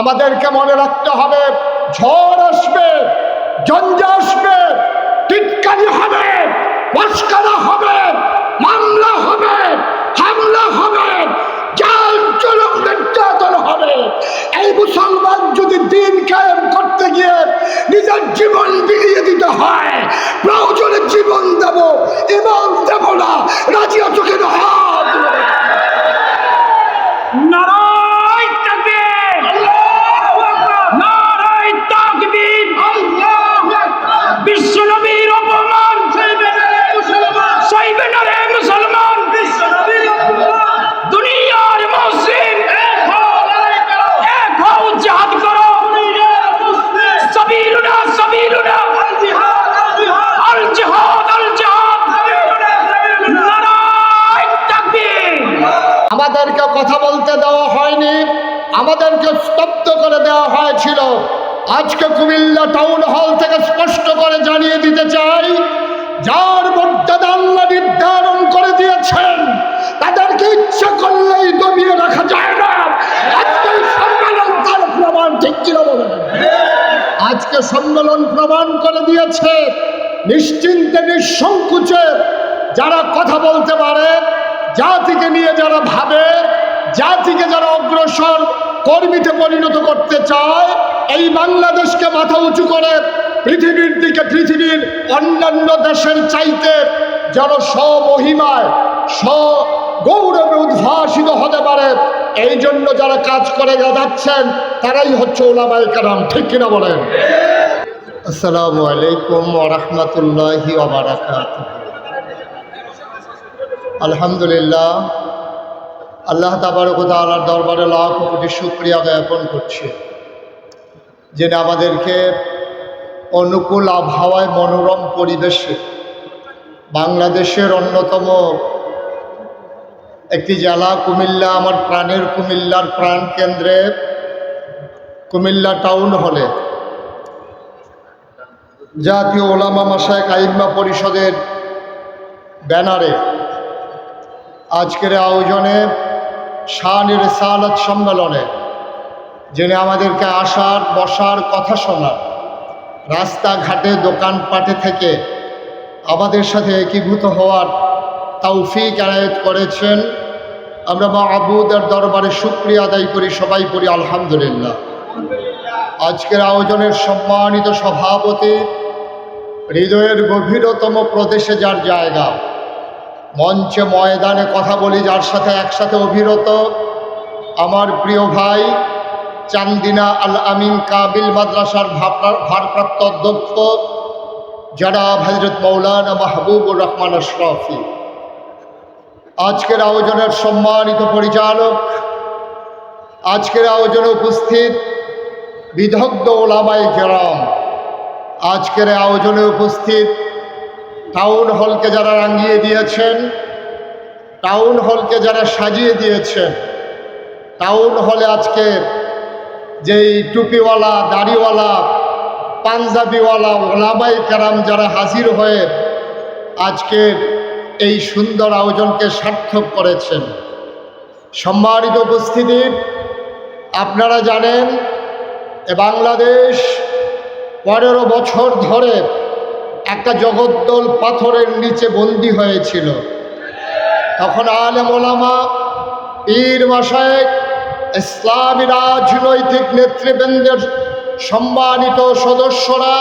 আমাদেরকে মনে রাখতে হবে, ঝড় আসবে জঞ্জা আসবে, টিটকারি হবে মস্কারা হবে, মামলা হবে, হামলা হবে, জাল যদি দিন করতে গিয়ে নিজের জীবন দিতে হয় জীবন দেব, ইমান দেব না, রাজি আমাদেরকে স্তব্ধ করে দেওয়া হয়েছিল। আজকে কুমিল্লা টাউন হল থেকে স্পষ্ট করে জানিয়ে দিতে চাই, যার মর্যাদা আল্লাহ নির্ধারণ করে দিয়েছেন তাদেরকে ইচ্ছা করলেই দমিয়ে রাখা যায় না? আজকে সম্মেলন তার প্রমাণ, ঠিক কিনা বলেন? আজকে সম্মেলন প্রমাণ করে দিয়েছে নিশ্চিন্তে, নিঃসংকুচে যারা কথা বলতে পারে, জাতিকে নিয়ে যারা ভাবে, জাতিকে যারা অগ্রসর কর্মীতে পরিণত করতে চায়, এই বাংলাদেশকে মাথা উঁচু করে পৃথিবীর দিকে, পৃথিবীর অন্যান্য দেশের চাইতে যেন স্বমহিমায় স্ব গৌরবে উদ্ভাসিত হতে পারে, এই জন্য যারা কাজ করে যাচ্ছেন তারাই হচ্ছে ওলামাই কারাম, ঠিক কিনা বলেন? আসসালামু আলাইকুম ওরহমতুল্লাহি আলহামদুলিল্লাহ আল্লাহ তাবারক তালার দরবারে লাখ কোটি শুক্রিয়া জ্ঞাপন করছি। যিনি আমাদেরকে অনুকূল আবহাওয়ায় মনোরম পরিবেশে বাংলাদেশের অন্যতম একটি জেলা কুমিল্লা, আমার প্রাণের কুমিল্লার প্রাণ কেন্দ্রে কুমিল্লা টাউন হলে জাতীয় ওলামা মাসায় আইম্মা পরিষদের ব্যানারে আজকের আয়োজনে শান রেসালত সম্মেলনে, যিনি আমাদেরকে আসার, বসার কথা শোনার রাস্তাঘাটে, দোকানপাটে থেকে আমাদের সাথে একীভূত হওয়ার তৌফিক আনায়ত করেছেন। আমরা মা আবুদের দরবারে শুক্রিয়া আদায় করি, সবাই করি আলহামদুলিল্লাহ। আজকের আয়োজনের সম্মানিত সভাপতি, হৃদয়ের গভীরতম প্রদেশে যার জায়গা মঞ্চে ময়দানে কথা বলি, যার সাথে একসাথে অভিরত। আমার প্রিয় ভাই চান্দিনা আল আমিন কাবিল মাদ্রাসার ভারপ্রাপ্ত অধ্যক্ষ যারা হজরত মৌলানা মাহবুবুর রহমান আশরফি। আজকের আয়োজনের সম্মানিত পরিচালক, আজকের আয়োজনে উপস্থিত বিদগ্ধ ওলামাই কেরাম। আজকের আয়োজনে উপস্থিত টাউন হলকে যারা রাঙিয়ে দিয়েছেন, টাউন হলকে যারা সাজিয়ে দিয়েছেন, টাউন হলে আজকে যেই টুপিওয়ালা, দাড়িওয়ালা, পাঞ্জাবিওয়ালা ওলামাই কারাম যারা হাজির হয়ে আজকের এই সুন্দর আয়োজনকে সার্থক করেছেন। সম্মানিত উপস্থিতি, আপনারা জানেন বাংলাদেশ পনেরো বছর ধরে একটা জগদ্দল পাথরের নিচে বন্দী হয়েছিল। তখন আলেম পীর মাসায়েক ইসলামী রাজনৈতিক নেতৃবৃন্দের সম্মানিত সদস্যরা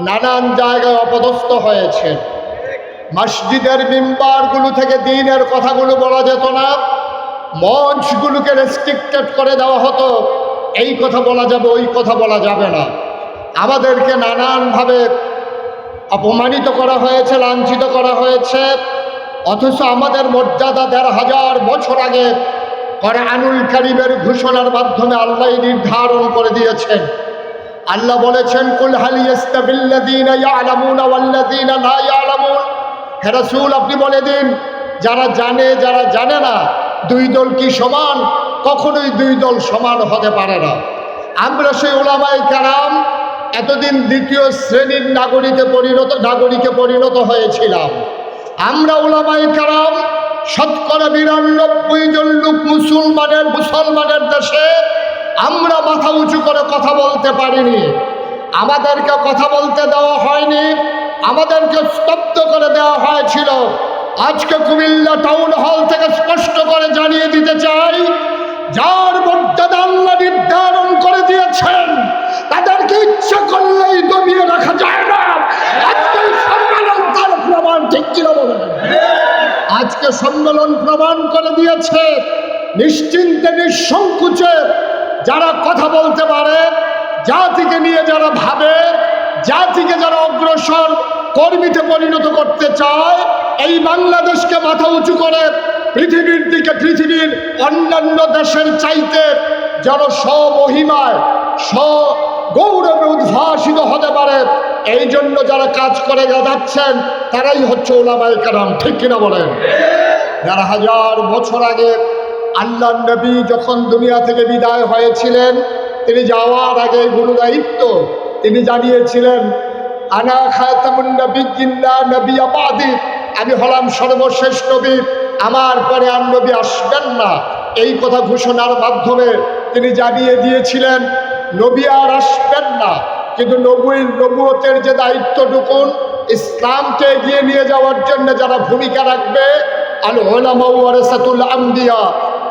নানান জায়গায় অপদস্থ হয়েছে মসজিদের মেম্বারগুলো থেকে দিনের কথাগুলো বলা যেত না, মঞ্চগুলোকে রেস্ট্রিক্টেড করে দেওয়া হতো। এই কথা বলা যাবে, ওই কথা বলা যাবে না। আমাদেরকে নানানভাবে অপমানিত করা হয়েছে, লাঞ্ছিত করা হয়েছে। অথচ আমাদের মর্যাদা দেড় হাজার বছর আগে আনুল কারিমের ঘোষণার মাধ্যমে আল্লাহ নির্ধারণ করে দিয়েছেন। আল্লাহ বলেছেন, কুল আপনি বলে দিন, যারা জানে যারা জানে না, দুই দল কি সমান? কখনোই দুই দল সমান হতে পারে না। আমরা সেই ওলামাই কারাম এতদিন দ্বিতীয় শ্রেণির নাগরিকে পরিণত নাগরিকে পরিণত হয়েছিলাম। আমরা ওলামাই কারাম শতকরা বিরানব্বই জন লোক মুসলমানের মুসলমানের দেশে আমরা মাথা উঁচু করে কথা বলতে পারিনি। আমাদেরকে কথা বলতে দেওয়া হয়নি, আমাদেরকে স্তব্ধ করে দেওয়া হয়েছিল। আজকে কুমিল্লা টাউন হল থেকে স্পষ্ট করে জানিয়ে দিতে চাই, যার মর্যাদা আল্লাহ নির্ধারণ করে দিয়েছেন তাদেরকে ইচ্ছা করলেই দমিয়ে রাখা যায় না। আজকে সম্মেলন তার প্রমাণ, ঠিক কিনা আজকে সম্মেলন প্রমাণ করে দিয়েছে নিশ্চিন্তে, নিঃসংকুচে যারা কথা বলতে পারে, জাতিকে নিয়ে যারা ভাবে, জাতিকে যারা অগ্রসর কর্মীতে পরিণত করতে চায়, এই বাংলাদেশকে মাথা উঁচু করে পৃথিবীর দিকে, পৃথিবীর অন্যান্য দেশের চাইতে যেন স্বমহিমায় স্ব গৌরবে উদ্ভাসিত হতে পারে। এই জন্য যারা কাজ করে যাচ্ছেন তারাই হচ্ছে ওলামাই কারাম, ঠিক কিনা বলেন? যারা হাজার বছর আগে আল্লাহ নবী যখন দুনিয়া থেকে বিদায় হয়েছিলেন, তিনি যাওয়ার আগে গুরু দায়িত্ব, তিনি জানিয়েছিলেন, আনা খাতামুন নবী আমি হলাম সর্বশেষ নবী, আমার পরে আর নবী আসবেন না। এই কথা ঘোষণার মাধ্যমে তিনি জানিয়ে দিয়েছিলেন, নবী আর আসবেন না। কিন্তু নবী, নবুয়তের যে দায়িত্বটুকুন ইসলামকে এগিয়ে নিয়ে যাওয়ার জন্য যারা ভূমিকা রাখবে আল ওলামা ওয়ারেসাতুল আম্বিয়া।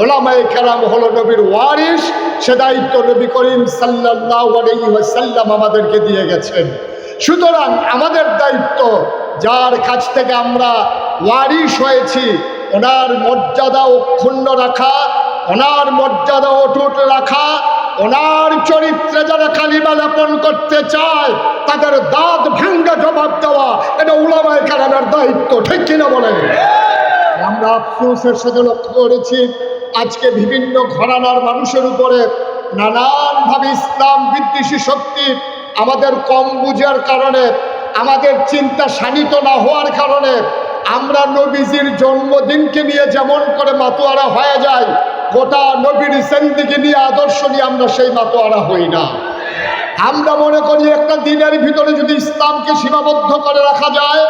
ওলামায়ে কেরাম হলো নবীর ওয়ারিস সে দায়িত্ব নবী করিম ওয়াসাল্লাম আমাদেরকে দিয়ে গেছেন। সুতরাং আমাদের দায়িত্ব, যার কাছ থেকে আমরা ওয়ারিস হয়েছি, ওনার মর্যাদা অক্ষুণ্ণ রাখা ওনার মর্যাদা অটুট রাখা, ওনার চরিত্রে যারা কালিমা লেপন করতে চায়, তাদের দাঁত ভাঙ্গা জবাব দেওয়া, এটা উলামায় কারামের দায়িত্ব, ঠিক কিনা বলেন? আমরা আফসোসের সাথে লক্ষ্য করেছি, আজকে বিভিন্ন ঘরানার মানুষের উপরে নানানভাবে ইসলাম বিদ্বেষী শক্তি আমাদের কম বুঝার কারণে, আমাদের চিন্তা শানিত না হওয়ার কারণে, আমরা নবীজির জন্মদিনকে নিয়ে যেমন করে মাতোয়ারা হয়ে যায় গোটা নবীর সেন্দিকে নিয়ে আদর্শ নিয়ে আমরা সেই মাতোয়ারা হই না। আমরা মনে করি একটা দিনের ভিতরে যদি ইসলামকে সীমাবদ্ধ করে রাখা যায়,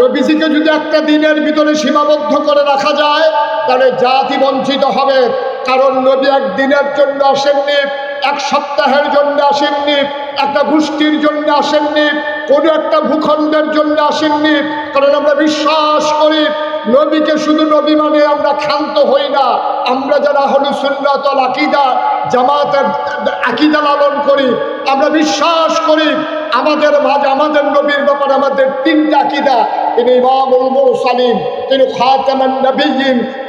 নবীজিকে যদি একটা দিনের ভিতরে সীমাবদ্ধ করে রাখা যায়, তাহলে জাতি বঞ্চিত হবে। কারণ নবী এক দিনের জন্য আসেননি, এক সপ্তাহের জন্য আসেননি, একটা গোষ্ঠীর জন্য আসেননি, কোনো একটা ভূখণ্ডের জন্য আসেননি। কারণ আমরা বিশ্বাস করি নবীকে শুধু নবী মানে আমরা ক্ষান্ত হই না। আমরা যারা হলু সুন্নাতল আকিদা, জামাতের আকিদা লালন করি, আমরা বিশ্বাস করি আমাদের মাঝে, আমাদের নবীর ব্যাপারে আমাদের তিনটা আকিদা। তিনি ইমামুল মুরসালিম তিনি খাতামান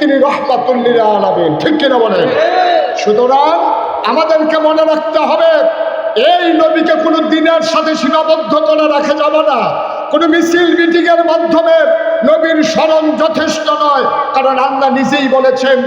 তিনি রহমাতুল্লিল আলামিন। ঠিক কিনা বলেন? সুতরাং আমাদেরকে মনে রাখতে হবে, এই নবীকে কোনো দিনের সাথে সীমাবদ্ধ করে রাখা যাবে না। কোনো মিছিল, মিটিংয়ের মাধ্যমে নবীর স্মরণ যথেষ্ট নয়, কারণ আল্লাহ নিজেই বলেছেন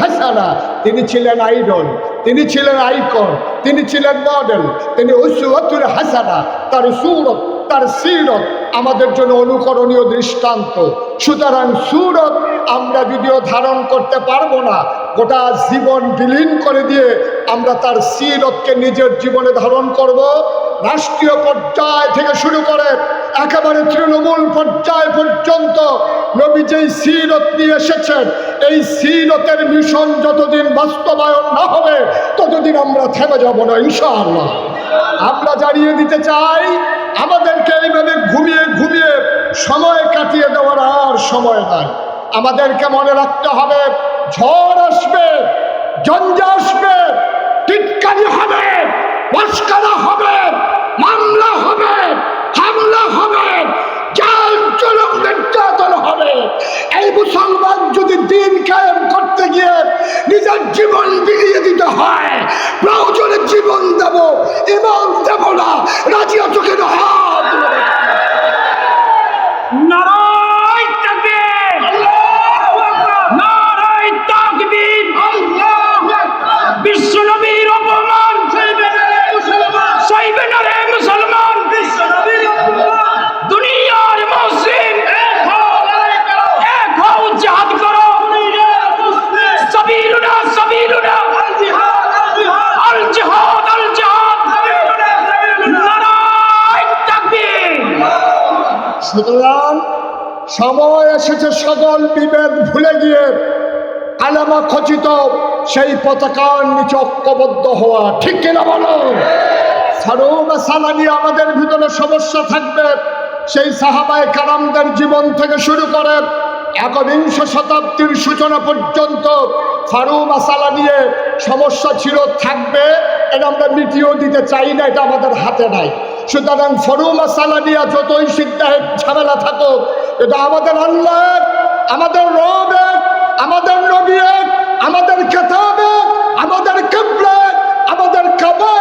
হাসানা। তিনি ছিলেন আইডল, তিনি ছিলেন আইকন, তিনি ছিলেন মডেল, তিনি উসওয়াতুল হাসানা, তার সুরত, তার সিরত, আমাদের জন্য অনুকরণীয় দৃষ্টান্ত। সুতরাং সুরত আমরা যদিও ধারণ করতে পারব না, গোটা জীবন বিলীন করে দিয়ে আমরা তার সিরতকে নিজের জীবনে ধারণ করব। রাষ্ট্রীয় পর্যায় থেকে শুরু করে একেবারে তৃণমূল পর্যায় পর্যন্ত নবী যেই সিরত নিয়ে এসেছেন, এই সিরতের মিশন যতদিন বাস্তবায়ন না হবে, ততদিন আমরা থেমে যাব না, ইনশাআল্লাহ। আমরা জানিয়ে দিতে চাই, আমাদেরকে এইভাবে ঘুমিয়ে ঘুমিয়ে সময় কাটিয়ে দেওয়ার আর সময় নাই। আমাদেরকে মনে রাখতে হবে, ঝড় আসবে জঞ্জা আসবে, টিটকারি হবে মস্কারা হবে মামলা হবে হামলা হবে জাল জলম নির্যাতন হবে এই মুসলমান যদি দিন কায়েম করতে গিয়ে নিজের জীবন বিলিয়ে দিতে হয়, প্রয়োজনে জীবন দেব, ইমান দেব না রাজিয়া চোখে হাত সুতরাং সময় এসেছে সকল বিভেদ ভুলে গিয়ে কালামা খচিত, সেই পতাকার নিচে ঐক্যবদ্ধ হওয়া। ঠিক কিনা বলো? সালানি আমাদের ভিতরে সমস্যা থাকবে। সেই সাহাবায় কারামদের জীবন থেকে শুরু করে একবিংশ শতাব্দীর সূচনা পর্যন্ত ফারুক আসালা নিয়ে সমস্যা ছিল, থাকবে এটা আমরা মিটিয়েও দিতে চাই না, এটা আমাদের হাতে নাই। সুতরাং ফরুম আসালা নিয়ে যতই সিদ্ধাহের ঝামেলা থাকুক এটা আমাদের আল্লাহ আমাদের রব আমাদের নবী আমাদের এক, আমাদের কেবলা আমাদের কাবা।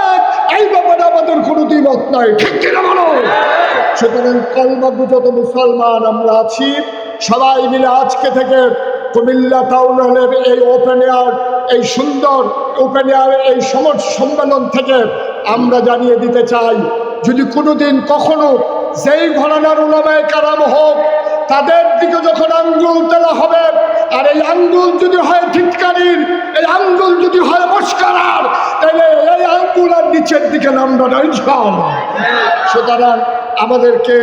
এই ব্যাপারে আমাদের কোনো দ্বিমত নাই ঠিক কিনা বলো সুতরাং কলমাবু যত মুসলমান আমরা আছি সবাই মিলে আজকে থেকে কুমিল্লা টাউন হলের এই ওপেন এয়ার এই সুন্দর ওপেন এয়ার এই সমর সম্মেলন থেকে আমরা জানিয়ে দিতে চাই যদি কোনোদিন কখনো যেই ঘরানার উলামায় কারাম হোক, তাদের দিকে যখন আঙ্গুল তোলা হবে, আর এই আঙ্গুল যদি হয় ধিৎকারীর এই আঙ্গুল যদি হয় মস্কারার, তাহলে এই আঙ্গুল আর নিচের দিকে নামবে না, ইনশাআল্লাহ। সুতরাং আমাদেরকে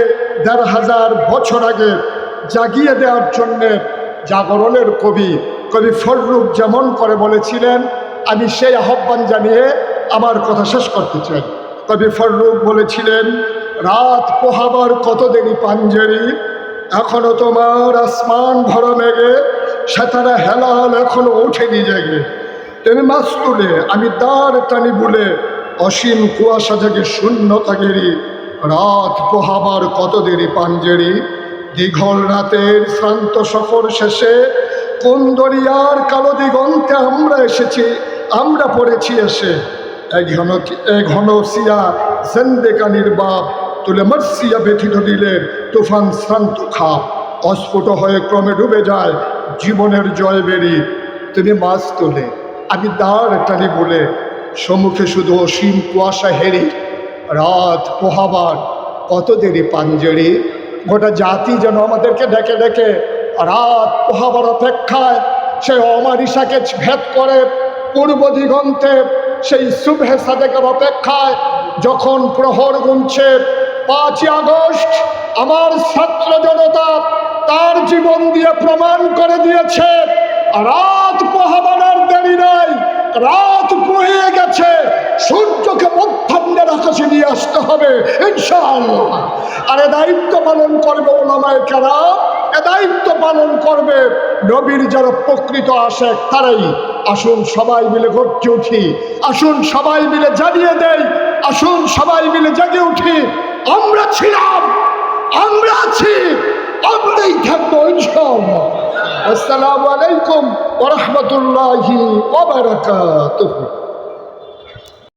দেড় হাজার বছর আগে জাগিয়ে দেওয়ার জন্যে জাগরণের কবি কবি ফররুখ যেমন করে বলেছিলেন, আমি সেই আহ্বান জানিয়ে আমার কথা শেষ করতে চাই। কবি ফররুখ বলেছিলেন, রাত পোহাবার কত দেরি পাঞ্জেরি? এখনও তোমার আসমান ভরা মেঘে সেতারা হেলাল এখনও ওঠেনি জেগে। তুমি মাছ তুলে আমি দাঁড় টানি বলে অসীম কুয়াশা জেগে শূন্যতা গেরি রাত পোহাবার কত দেরি পাঞ্জেরি? দীঘল রাতের শ্রান্ত সফর শেষে, কোন দরিয়ার কালো দিগন্তে আমরা এসেছি, আমরা পড়েছি এসে। ঘন ঘন সিয়া জেন্দেকানির বাপ তুলে মার্সিয়া ব্যথিত দিলে তুফান শ্রান্ত খাপ। অস্ফুট হয়ে ক্রমে ডুবে যায় জীবনের জয় বেরি তুমি মাছ তোলে, আমি দাঁড় টানি বলে, সম্মুখে শুধু অসীম কুয়াশা হেরি। রাত পোহাবার, কত দেরি পাঞ্জেরি? গোটা জাতি যেন আমাদেরকে ডেকে ডেকে, রাত পোহাবার অপেক্ষায় সেই অমারিসাকে ভেদ করে পূর্ব দিগন্তে সেই শুভে সাদেকের অপেক্ষায় যখন প্রহর গুনছে পাঁচই আগস্ট, আমার ছাত্র জনতা তার জীবন দিয়ে প্রমাণ করে দিয়েছে, রাত পোহাবানার দেরি নাই, রাত পুড়িয়ে গেছে, সূর্যকে মধ্যাহ্নের আকাশে নিয়ে আসতে হবে, ইনশাআল্লাহ। আর দায়িত্ব পালন করবে ওলামায় কারা দায়িত্ব পালন করবে। নবীর যারা প্রকৃত আসে তারাই। আসুন সবাই মিলে গর্জে উঠি। আসুন সবাই মিলে জানিয়ে দেই। আসুন সবাই মিলে জেগে উঠি। আমরা ছিলাম। আমরা আছি। আমরাই থাকব ইনশাআল্লাহ। আসসালামু আলাইকুম ওরহমতুল্লাহি ওবারাকাতুহু